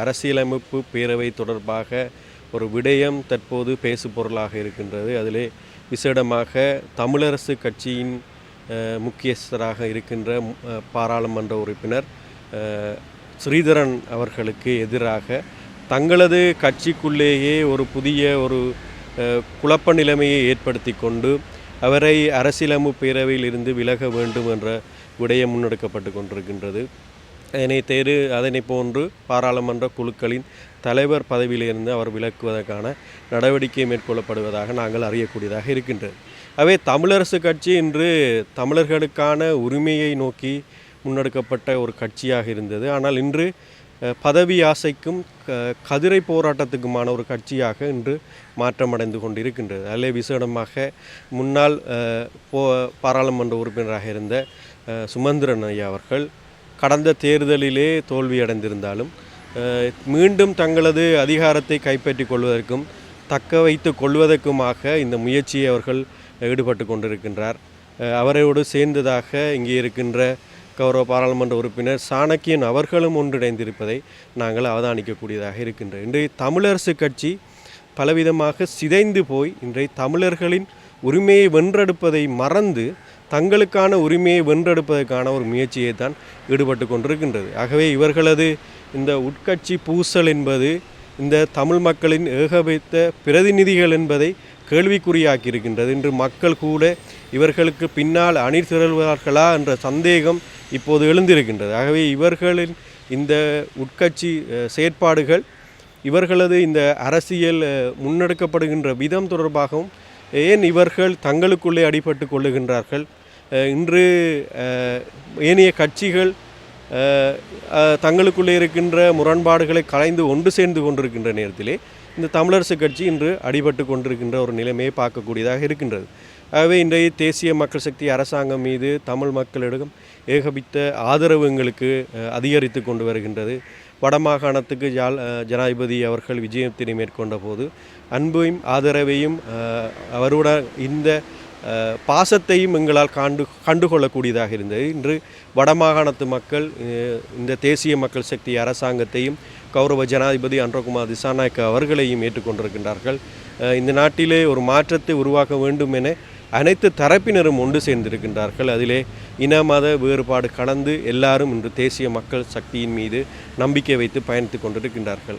அரசியலமைப்பு பேரவை தொடர்பாக ஒரு விடயம் தற்போது பேசு பொருளாக இருக்கின்றது. அதிலே விசேடமாக தமிழரசு கட்சியின் முக்கியஸ்தராக இருக்கின்ற பாராளுமன்ற உறுப்பினர் ஸ்ரீதரன் அவர்களுக்கு எதிராக தங்களது கட்சிக்குள்ளேயே ஒரு புதிய ஒரு குழப்ப நிலைமையை ஏற்படுத்தி கொண்டு அவரை அரசியலமைப்பு பேரவையில் இருந்து விலக வேண்டும் என்ற விடயம் முன்னெடுக்கப்பட்டு கொண்டிருக்கின்றது. அதனை தேறு அதனை போன்று பாராளுமன்ற குழுக்களின் தலைவர் பதவியிலிருந்து அவர் விலக்குவதற்கான நடவடிக்கை மேற்கொள்ளப்படுவதாக நாங்கள் அறியக்கூடியதாக இருக்கின்றது. அவை தமிழரசு கட்சி இன்று தமிழர்களுக்கான உரிமையை நோக்கி முன்னெடுக்கப்பட்ட ஒரு கட்சியாக இருந்தது. ஆனால் இன்று பதவி ஆசைக்கும் க- கதிரை போராட்டத்துக்குமான ஒரு கட்சியாக இன்று மாற்றமடைந்து கொண்டிருக்கின்றது. அதிலே விசேடமாக முன்னாள் போ பாராளுமன்ற உறுப்பினராக இருந்த சுமந்திரன் ஐயா அவர்கள் கடந்த தேர்தலிலே தோல்வியடைந்திருந்தாலும் மீண்டும் தங்களது அதிகாரத்தை கைப்பற்றிக் கொள்வதற்கும் தக்க வைத்து கொள்வதற்குமாக இந்த முயற்சியை அவர்கள் ஈடுபட்டு கொண்டிருக்கின்றார். அவரோடு சேர்ந்ததாக இங்கே இருக்கின்ற கௌரவ பாராளுமன்ற உறுப்பினர் சாணக்கியன் அவர்களும் ஒன்றிணைந்திருப்பதை நாங்கள் அவதானிக்கக்கூடியதாக இருக்கின்றோம் இன்றைய தமிழரசு கட்சி பலவிதமாக சிதைந்து போய் இன்றைய தமிழர்களின் உரிமையை வென்றெடுப்பதை மறந்து தங்களுக்கான உரிமையை வென்றெடுப்பதற்கான ஒரு முயற்சியை தான் ஈடுபட்டு கொண்டிருக்கின்றது. ஆகவே இவர்களது இந்த உட்கட்சி பூசல் என்பது இந்த தமிழ் மக்களின் ஏகபைத்த பிரதிநிதிகள் என்பதை கேள்விக்குறியாக்கி இருக்கின்றது இன்று மக்கள் கூட இவர்களுக்கு பின்னால் அணி திரள்வார்களா என்ற சந்தேகம் இப்போது எழுந்திருக்கின்றது. ஆகவே இவர்களின் இந்த உட்கட்சி செயற்பாடுகள் இவர்களது இந்த அரசியல் முன்னெடுக்கப்படுகின்ற விதம் தொடர்பாகவும் ஏன் இவர்கள் தங்களுக்குள்ளே அடிபட்டு கொள்ளுகின்றார்கள்? இன்று ஏனைய கட்சிகள் தங்களுக்குள்ளே இருக்கின்ற முரண்பாடுகளை கலைந்து ஒன்று சேர்ந்து கொண்டிருக்கின்ற நேரத்திலே இந்த தமிழரசு கட்சி இன்று அடிபட்டு கொண்டிருக்கின்ற ஒரு நிலைமையை பார்க்கக்கூடியதாக இருக்கின்றது. ஆகவே இன்றைய தேசிய மக்கள் சக்தி அரசாங்கம் மீது தமிழ் மக்களிடம் ஏகபித்த ஆதரவு எங்களுக்கு அதிகரித்து கொண்டு வருகின்றது. வடமாகாணத்துக்கு ஜால் ஜனாதிபதி அவர்கள் விஜயத்தினை மேற்கொண்ட போது அன்பையும் ஆதரவையும் அவருடன் இந்த பாசத்தையும் எங்களால் கண்டு கண்டுகொள்ளக்கூடியதாக இருந்தது. இன்று வடமாகாணத்து மக்கள் இந்த தேசிய மக்கள் சக்தி அரசாங்கத்தையும் கௌரவ ஜனாதிபதி அன்றகுமார் திசாநாயக்க அவர்களையும் ஏற்றுக்கொண்டிருக்கின்றார்கள். இந்த நாட்டிலே ஒரு மாற்றத்தை உருவாக்க வேண்டும் என அனைத்து தரப்பினரும் ஒன்று சேர்ந்திருக்கின்றார்கள். அதிலே இன மத வேறுபாடு கலந்து எல்லாரும் இன்று தேசிய மக்கள் சக்தியின் மீது நம்பிக்கை வைத்து பயணித்து கொண்டிருக்கின்றார்கள்.